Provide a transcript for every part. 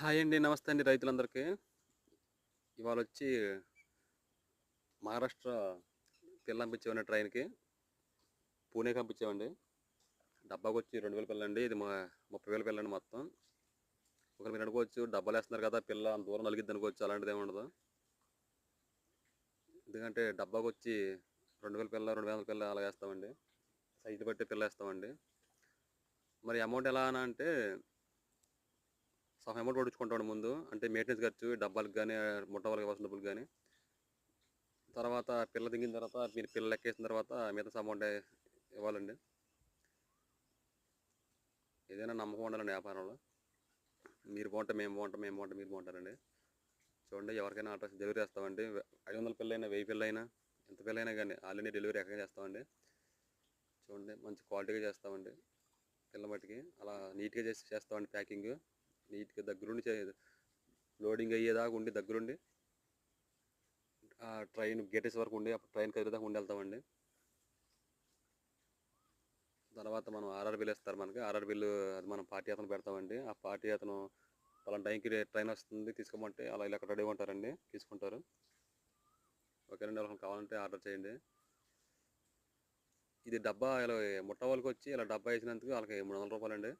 Hi అండి నమస్తే అండి రైతులందరికీ. ఇవాళ వచ్చి మహారాష్ట్ర పిల్ల పంపించామండి ట్రైన్కి. పూణేకి పంపించామండి. డబ్బాకి వచ్చి రెండు వేల పిల్ల అండి ఇది మా ముప్పై వేల పిల్ల అండి మొత్తం. ఒకరు మీరు అనుకోవచ్చు డబ్బాలు వేస్తున్నారు కదా పిల్ల అంత దూరం నలిగిద్ది అనుకోవచ్చు అలాంటిది ఏముండదు ఎందుకంటే డబ్బాకి వచ్చి రెండు వేల పిల్ల రెండు వేల పిల్ల అలా వేస్తామండి. సైజు బట్టి పిల్ల వేస్తామండి. మరి అమౌంట్ ఎలా అని అంటే సగం అమౌంట్ పట్టించుకుంటాడు ముందు. అంటే మెయింటెనెన్స్ ఖర్చు డబ్బాలకు కానీ ముట్ట వాళ్ళకి డబ్బులు కానీ తర్వాత పిల్ల దిగిన తర్వాత మీరు పిల్లలు ఎక్కేసిన తర్వాత మిగతా అమౌంట్ ఇవ్వాలండి. ఏదైనా నమ్మకం ఉండాలండి వ్యాపారంలో. మీరు బాగుంటే మేము బాగుంటాం మేము బాగుంటాం మీరు బాగుంటారండి. చూడండి ఎవరికైనా అడ్రస్ డెలివరీ చేస్తామండి. ఐదు వందల పిల్లైనా వెయ్యి పిల్లైనా ఎంత పిల్లైనా కానీ ఆల్రెడీ డెలివరీ ఎక్కడ చేస్తామండి. చూడండి మంచి క్వాలిటీగా చేస్తామండి. పిల్ల మట్టికి అలా నీట్గా చేసి చేస్తామండి ప్యాకింగ్. నీట్గా దగ్గరుండి లోడింగ్ అయ్యేదాకా ఉండి దగ్గరుండి ఆ ట్రైన్ గేటెస్ వరకు ఉండి ట్రైన్ కదిలేదాకా ఉండి వెళ్తామండి. తర్వాత మనం ఆర్ఆర్ బిల్ వేస్తారు మనకి. ఆర్ఆర్ బిల్ అది మనం పార్టీ అతను పెడతామండి. ఆ పార్టీ అతను పలానా టైంకి ట్రైన్ వస్తుంది తీసుకోమంటే అలా ఇలా అక్కడ రెడీ ఉంటారండి తీసుకుంటారు. ఓకేనండి వాళ్ళకి కావాలంటే ఆర్డర్ చేయండి. ఇది డబ్బా ఇలా ముట్ట వాళ్ళకి వచ్చి ఇలా డబ్బా వేసినందుకు వాళ్ళకి మూడు వందల రూపాయలండి.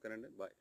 ఓకేనండి బాయ్